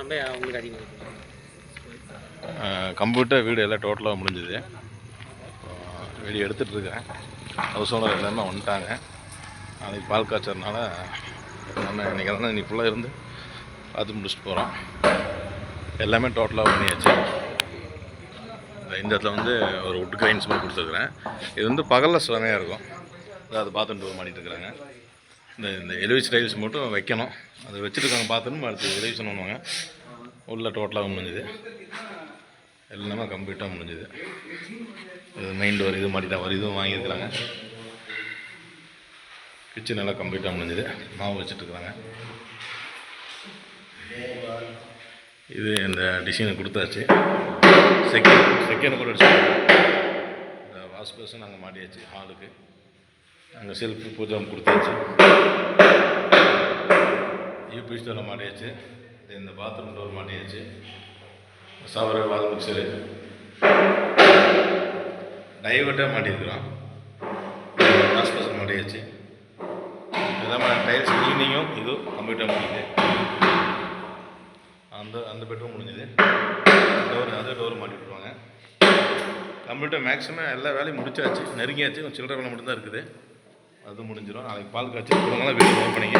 நம்ம உங்களுக்கு அதிகமாக கம்ப்யூட்டர் வீடு எல்லாம் டோட்டலாக முடிஞ்சுது. வீடியோ எடுத்துகிட்டு ஹவுஸ் ஓனர் எல்லாமே வந்துட்டாங்க. நாளைக்கு பால் காய்ச்சறதுனால நம்ம இன்றைக்கி தான் இன்றைக்கி ஃபுல்லாக இருந்து பார்த்து முடிச்சுட்டு போகிறோம் எல்லாமே டோட்டலாக பண்ணியாச்சு. இந்த இடத்துல வந்து ஒரு உட் கிரைன்ஸ் மாதிரி கொடுத்துருக்குறேன். இது வந்து பகலில் செமையாக இருக்கும். அதான் அதை பார்த்துட்டு மாட்டிட்டு இருக்கிறாங்க. இந்த இந்த எலிவேஷன் டைல்ஸ் மட்டும் வைக்கணும். அது வச்சுருக்காங்க பார்த்துன்னு அடுத்து எலிவேஷன் பண்ணுவாங்க. உள்ள டோட்டலாக முடிஞ்சுது. எல்லாமே கம்ப்ளீட்டாக முடிஞ்சுது. இது மெயின் டோர் இது மாதிரி டவர் இதுவும் வாங்கியிருக்கிறாங்க. கிச்சன் எல்லாம் கம்ப்ளீட்டாக முடிஞ்சுது. மாவு வச்சுட்ருக்குறாங்க இது இந்த டிசைனை கொடுத்தாச்சு. செகண்ட் செகண்ட் கூட அடிச்சு இந்த வாஷ் பேஷன் நாங்கள் மாட்டியாச்சு ஹாலுக்கு அங்கே செல்ஃப் பூஜை கொடுத்தாச்சு. யூபி ஸ்டோரில் மாட்டியாச்சு இந்த பாத்ரூம் டோர் மாட்டியாச்சு சவர வால் மிக்சரு டைவர்ட்டாக மாட்டியிருக்கிறோம் வாஷ் மாட்டியாச்சு இதெல்லாம் டைல்ஸ் க்ளீனிங்கும் இது கம்ப்ளீட்டாக முடியுது. அந்த அந்த பெட்ரூம் முடிஞ்சுது. டோர் அதே டோர் மாட்டி விட்ருவாங்க கம்ப்ளீட்டாக மேக்ஸிமம் எல்லா வேலையும் முடிச்சாச்சு. நெருங்கியாச்சு. கொஞ்சம் சில்லற வேலை மட்டும்தான் இருக்குது. அது முடிஞ்சிடும். நாளைக்கு பால் காய்ச்சி இவங்களாம் வீடு ஓப்பனிங்க